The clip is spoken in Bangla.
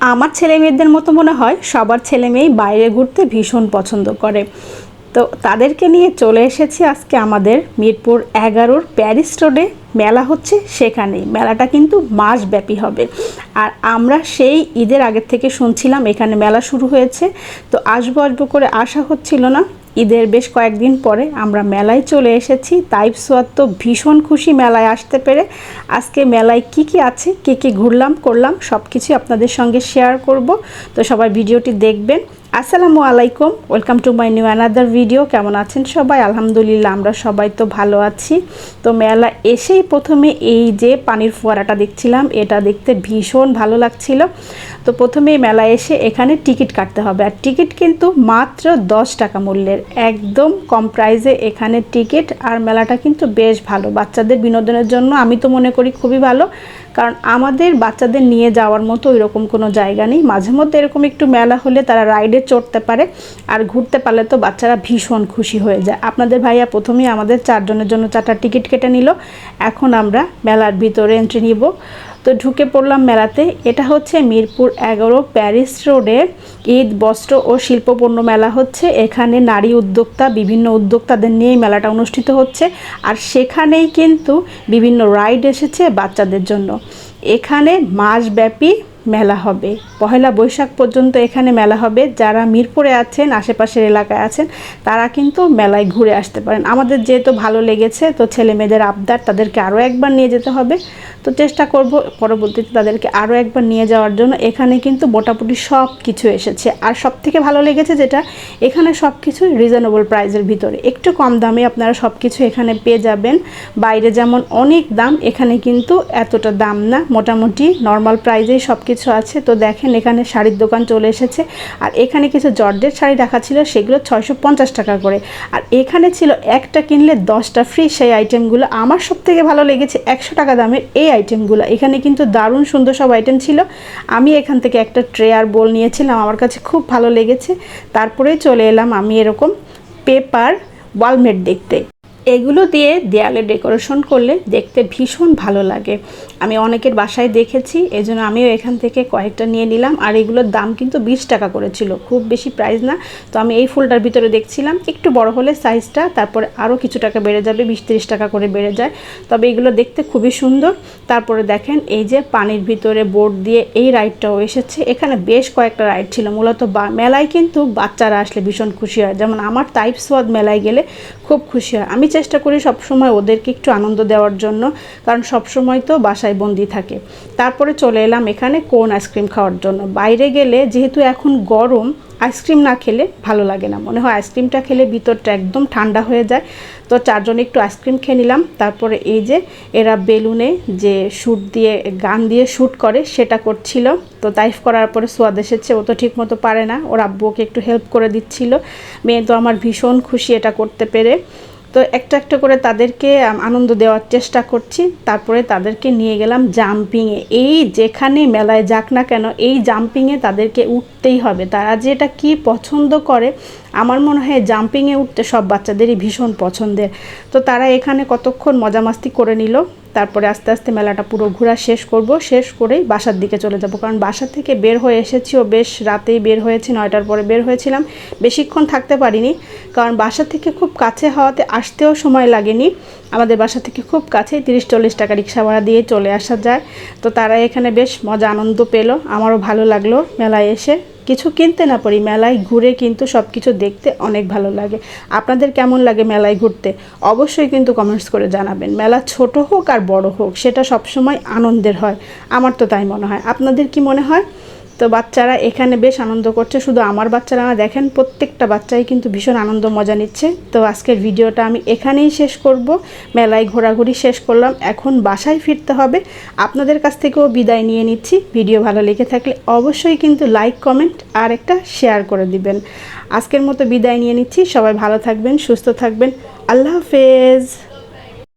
আমার ছেলে মেয়েদের মতো মনে হয় সবার ছেলে মেয়েই বাইরে ঘুরতে ভীষণ পছন্দ করে। তো তাদেরকে নিয়ে চলে এসেছি আজকে আমাদের মিরপুর এগারোর প্যারিস রোডে। মেলা হচ্ছে সেখানেই। মেলাটা কিন্তু মাসব্যাপী হবে। আর আমরা সেই ঈদের আগের থেকে শুনছিলাম এখানে মেলা শুরু হয়েছে। তো আসব আসব করে আসা হচ্ছিল না ঈদের বেশ কয়েকদিন পরে আমরা মেলায় চলে এসেছি। তাইপ সোয়াদ তো ভীষণ খুশি মেলায় আসতে পেরে। আজকে মেলায় কি কি আছে, কি কি ঘুরলাম, করলাম সব কিছুই আপনাদের সঙ্গে শেয়ার করব। তো সবাই ভিডিওটি দেখবেন। আসসালামু আলাইকুম welcome to my new another video কেমন আছেন সবাই? আলহামদুলিল্লাহ, আমরা সবাই তো ভালো আছি। তো মেলা এসেই প্রথমে এই যে পানির ফোয়ারাটা দেখছিলাম, এটা দেখতে ভীষণ ভালো লাগছিল। তো প্রথমেই মেলা এসে এখানে টিকিট কাটতে হবে। আর টিকিট কিন্তু মাত্র দশ টাকা মূল্যের। একদম কম প্রাইসে এখানে টিকিট। আর মেলাটা কিন্তু বেশ ভালো। বাচ্চাদের বিনোদনের জন্য আমি তো মনে করি খুবই ভালো। কারণ আমাদের বাচ্চাদের নিয়ে যাওয়ার মতো এরকম কোনো জায়গা নেই। মাঝে মধ্যে এরকম একটু মেলা হলে তারা রাইডে চড়তে পারে আর ঘুরতে পারলে তো বাচ্চারা ভীষণ খুশি হয়ে যায়। আপনাদের ভাইয়া প্রথমেই আমাদের চারজনের জন্য চারটা টিকিট কেটে নিল। এখন আমরা মেলার ভিতরে এন্ট্রি নিব। তো ঢুকে পড়লাম মেলাতে। এটা হচ্ছে মিরপুর এগারো প্যারিস রোডে ঈদ, বস্ত্র ও শিল্পপণ্য মেলা হচ্ছে। এখানে নারী উদ্যোক্তা, বিভিন্ন উদ্যোক্তাদের নিয়েই মেলাটা অনুষ্ঠিত হচ্ছে। আর সেখানেই কিন্তু বিভিন্ন রাইড এসেছে বাচ্চাদের জন্য। এখানে মাসব্যাপী মেলা হবে। পহেলা বৈশাখ পর্যন্ত এখানে মেলা হবে। যারা মিরপুরে আছেন, আশেপাশের এলাকায় আছেন, তারা কিন্তু মেলায় ঘুরে আসতে পারেন। আমাদের যেহেতু ভালো লেগেছে, তো ছেলে মেয়েদের আবদার তাদেরকে আরও একবার নিয়ে যেতে হবে। তো চেষ্টা করব পরবর্তীতে তাদেরকে আরও একবার নিয়ে যাওয়ার জন্য। এখানে কিন্তু মোটামুটি সব কিছু এসেছে। আর সব থেকে ভালো লেগেছে যেটা, এখানে সব কিছু রিজনেবল প্রাইসের ভিতরে। একটু কম দামে আপনারা সব কিছু এখানে পেয়ে যাবেন। বাইরে যেমন অনেক দাম, এখানে কিন্তু এতটা দাম না। মোটামুটি নর্মাল প্রাইজেই সব কিছু আছে। তো দেখেন এখানে শাড়ির দোকান চলে এসেছে। আর এখানে কিছু জর্জের শাড়ি রাখা ছিল, সেগুলো ছয়শো পঞ্চাশ টাকা করে। আর এখানে ছিল একটা কিনলে দশটা ফ্রি সেই আইটেমগুলো আমার সব থেকে ভালো লেগেছে একশো টাকা দামের এই আইটেমগুলো এখানে কিন্তু দারুণ সুন্দর সব আইটেম ছিল। আমি এখান থেকে একটা ট্রে আর বোল নিয়েছিলাম, আমার কাছে খুব ভালো লেগেছে। তারপরে চলে এলাম আমি এরকম পেপার ওয়ালমেট দেখতে। এগুলো দিয়ে দেয়ালে ডেকোরেশন করলে দেখতে ভীষণ ভালো লাগে। আমি অনেকের বাসায় দেখেছি, এজন্য আমিও এখান থেকে কয়েকটা নিয়ে নিলাম। আর এগুলোর দাম কিন্তু বিশ টাকা করেছিল খুব বেশি প্রাইস না। তো আমি এই ফুলটার ভিতরে দেখছিলাম, একটু বড় হলে সাইজটা তারপরে আরও কিছু টাকা বেড়ে যাবে, বিশ তিরিশ টাকা করে বেড়ে যায়। তবে এগুলো দেখতে খুবই সুন্দর। তারপরে দেখেন, এই যে পানির ভিতরে বোর্ড দিয়ে এই রাইডটাও এসেছে। এখানে বেশ কয়েকটা রাইড ছিল, মূলত মেলায় কিন্তু বাচ্চারা আসলে ভীষণ খুশি হয়। যেমন আমার টাইপ সোয়াদ মেলায় গেলে খুব খুশি হয়। আমি চেষ্টা করি সবসময় ওদেরকে একটু আনন্দ দেওয়ার জন্য, কারণ সবসময় তো বাসায় বন্দি থাকে। তারপরে চলে এলাম এখানে কোন আইসক্রিম খাওয়ার জন্য। বাইরে গেলে যেহেতু এখন গরম, আইসক্রিম না খেলে ভালো লাগে না। মনে হয় আইসক্রিমটা খেলে ভিতরটা একদম ঠান্ডা হয়ে যায়। তো চারজনে একটু আইসক্রিম খেয়ে নিলাম। তারপরে এই যে এরা বেলুনে যে শ্যুট দিয়ে, গান দিয়ে শ্যুট করে, সেটা করছিল। তো তাইফ করার পরে সোয়াদ এসেছে, ও তো ঠিক মতো পারে না। ওর আব্বুকে একটু হেল্প করে দিচ্ছিল। মেয়ে তো আমার ভীষণ খুশি এটা করতে পেরে। তো একটা একটা করে তাদেরকে আনন্দ দেওয়ার চেষ্টা করছি। তারপরে তাদেরকে নিয়ে গেলাম জাম্পিংয়ে এই যেখানে মেলায় যাক না কেন, এই জাম্পিংয়ে তাদেরকে উঠতেই হবে। তারা যে এটা কী পছন্দ করে, আমার মনে হয় জাম্পিংয়ে উঠতে সব বাচ্চাদেরই ভীষণ পছন্দের। তো তারা এখানে কতক্ষণ মজা মাস্তি করে নিল? তারপরে আস্তে আস্তে মেলাটা পুরো ঘোরা শেষ করব। শেষ করেই বাসার দিকে চলে যাব। কারণ বাসা থেকে বের হয়ে এসেছি ও বেশ রাতেই বের হয়েছি, নয়টার পরে বের হয়েছিলাম। বেশিক্ষণ থাকতে পারিনি। কারণ বাসা থেকে খুব কাছে হওয়াতে আসতেও সময় লাগেনি। আমাদের বাসা থেকে খুব কাছেই তিরিশ চল্লিশ টাকা রিক্সা ভাড়া দিয়ে চলে আসা যায়। তো তারা এখানে বেশ মজা, আনন্দ পেল। আমারও ভালো লাগল মেলায় এসে। কিছু কিনতে না পারি, মেলায় ঘুরে কিন্তু সব কিছু দেখতে অনেক ভালো লাগে। আপনাদের কেমন লাগে মেলায় ঘুরতে? অবশ্যই কিন্তু কমেন্টস করে জানাবেন। মেলা ছোট হোক আর বড় হোক, সেটা সবসময় আনন্দের হয়। আমার তো তাই মনে হয়। আপনাদের কি মনে হয়? তো বাচ্চারা এখানে বেশ আনন্দ করছে। শুধু আমার বাচ্চারা না, দেখেন প্রত্যেকটা বাচ্চাই কিন্তু ভীষণ আনন্দ, মজা নিচ্ছে। তো আজকের ভিডিওটা আমি এখানেই শেষ করব। মেলায় ঘোরাঘুরি শেষ করলাম। এখন বাসায় ফিরতে হবে। আপনাদের কাছ থেকেও বিদায় নিয়ে নিচ্ছি। ভিডিও ভালো লেগে থাকলে অবশ্যই কিন্তু লাইক, কমেন্ট আর একটা শেয়ার করে দিবেন। আজকের মতো বিদায় নিয়ে নিচ্ছি। সবাই ভালো থাকবেন, সুস্থ থাকবেন। আল্লাহ হাফেজ।